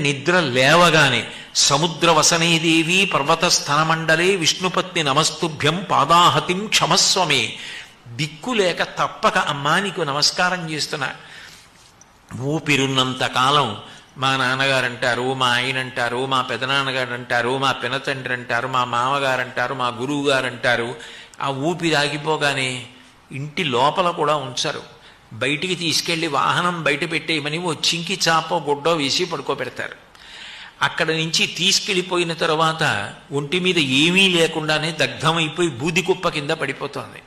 నిద్ర లేవగానే సముద్ర వసనీదేవి పర్వత స్థనమండలే విష్ణుపత్ని నమస్తుభ్యం పాదాహతిం క్షమస్వమే. దిక్కు లేక తప్పక అమ్మా నీకు నమస్కారం చేస్తున్నా. ఊపిరున్నంత కాలం మా నాన్నగారు అంటారు మా ఆయన అంటారు మా పెదనాన్నగారు అంటారు మా పినతండ్రి అంటారు మా మామగారు అంటారు మా గురువు గారు అంటారు ఆ ఊపిరి ఆగిపోగానే ఇంటి లోపల కూడా ఉంచరు. బయటికి తీసుకెళ్ళి వాహనం బయట పెట్టేయమని ఓ చింకి చాపో గుడ్డో వేసి పడుకోబెడతారు. అక్కడ నుంచి తీసుకెళ్ళిపోయిన తర్వాత ఒంటి మీద ఏమీ లేకుండానే దగ్ధమైపోయి బూది కుప్ప కింద పడిపోతుంది.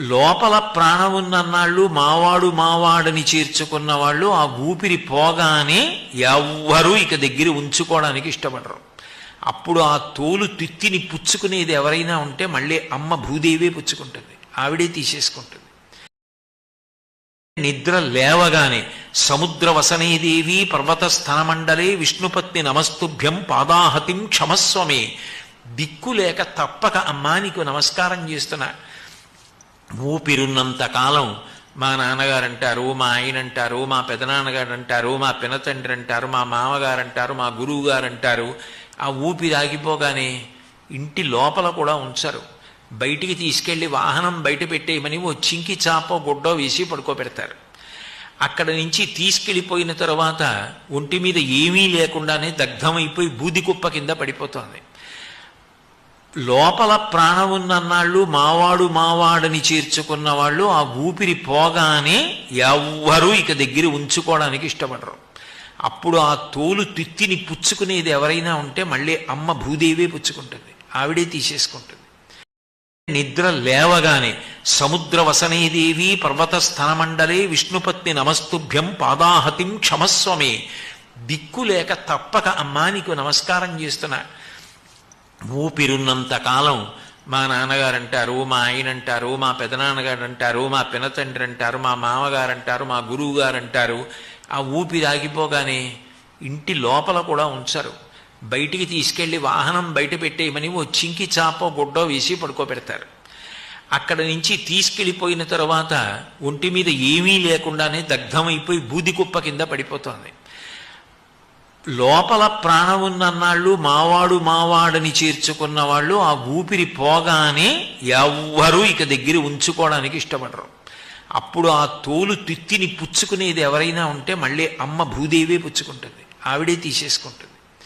లోపల ప్రాణం ఉన్నన్నాళ్ళు మావాడు మావాడని చేర్చుకున్న వాళ్ళు ఆ ఊపిరి పోగానే ఎవ్వరూ ఇక దగ్గర ఉంచుకోవడానికి ఇష్టపడరు. అప్పుడు ఆ తోలు తిత్తిని పుచ్చుకునేది ఎవరైనా ఉంటే మళ్ళీ అమ్మ భూదేవే పుచ్చుకుంటుంది. ఆవిడే తీసేసుకుంటుంది. నిద్ర లేవగానే సముద్ర వసనీదేవి పర్వత స్థనమండలే విష్ణుపత్ని నమస్తుభ్యం పాదాహతిం క్షమస్వమే. దిక్కు లేక తప్పక అమ్మా నీకు నమస్కారం చేస్తున్నా. ఊపిరున్నంత కాలం మా నాన్నగారు అంటారు మా ఆయన అంటారు మా పెదనాన్నగారు అంటారు మా పినతండ్రి అంటారు మా మామగారు అంటారు మా గురువు గారు అంటారు ఆ ఊపిరి ఆగిపోగానే ఇంటి లోపల కూడా ఉంచరు. బయటికి తీసుకెళ్ళి వాహనం బయట పెట్టేయమని ఓ చింకి చాప గుడ్డో వేసి పడుకోబెడతారు. అక్కడ నుంచి తీసుకెళ్ళిపోయిన తర్వాత ఒంటి మీద ఏమీ లేకుండానే దగ్ధమైపోయి బూది కుప్ప కింద పడిపోతోంది. లోపల ప్రాణం ఉన్నన్నాళ్ళు మావాడు మావాడని చేర్చుకున్న వాళ్ళు ఆ ఊపిరి పోగానే ఎవ్వరూ ఇక దగ్గర ఉంచుకోవడానికి ఇష్టపడరు. అప్పుడు ఆ తోలు తిత్తిని పుచ్చుకునేది ఎవరైనా ఉంటే మళ్ళీ అమ్మ భూదేవే పుచ్చుకుంటుంది. ఆవిడే తీసేసుకుంటుంది. నిద్ర లేవగానే సముద్ర వసనీదేవి పర్వత స్థనమండలే విష్ణుపత్ని నమస్తుభ్యం పాదాహతిం క్షమస్వమే. దిక్కు లేక తప్పక అమ్మా నీకు నమస్కారం చేస్తున్నా. ఊపిరున్నంత కాలం మా నాన్నగారు అంటారు మా ఆయన అంటారు మా పెదనాన్నగారు అంటారు మా పినతండ్రి అంటారు మా మామగారు అంటారు మా గురువు గారు అంటారు ఆ ఊపిరి ఆగిపోగానే ఇంటి లోపల కూడా ఉంచరు. బయటికి తీసుకెళ్ళి వాహనం బయట పెట్టేయమని ఓ చింకి చాపో గుడ్డో వేసి పడుకోబెడతారు. అక్కడ నుంచి తీసుకెళ్ళిపోయిన తర్వాత ఒంటి మీద ఏమీ లేకుండానే దగ్ధమైపోయి బూది కుప్ప కింద పడిపోతోంది. లోపల ప్రాణం ఉన్నన్నాళ్ళు మావాడు మావాడని చేర్చుకున్న వాళ్ళు ఆ ఊపిరి పోగానే ఎవ్వరూ ఇక దగ్గర ఉంచుకోవడానికి ఇష్టపడరు. అప్పుడు ఆ తోలు తిత్తిని పుచ్చుకునేది ఎవరైనా ఉంటే మళ్ళీ అమ్మ భూదేవే పుచ్చుకుంటుంది. ఆవిడే తీసేసుకుంటుంది.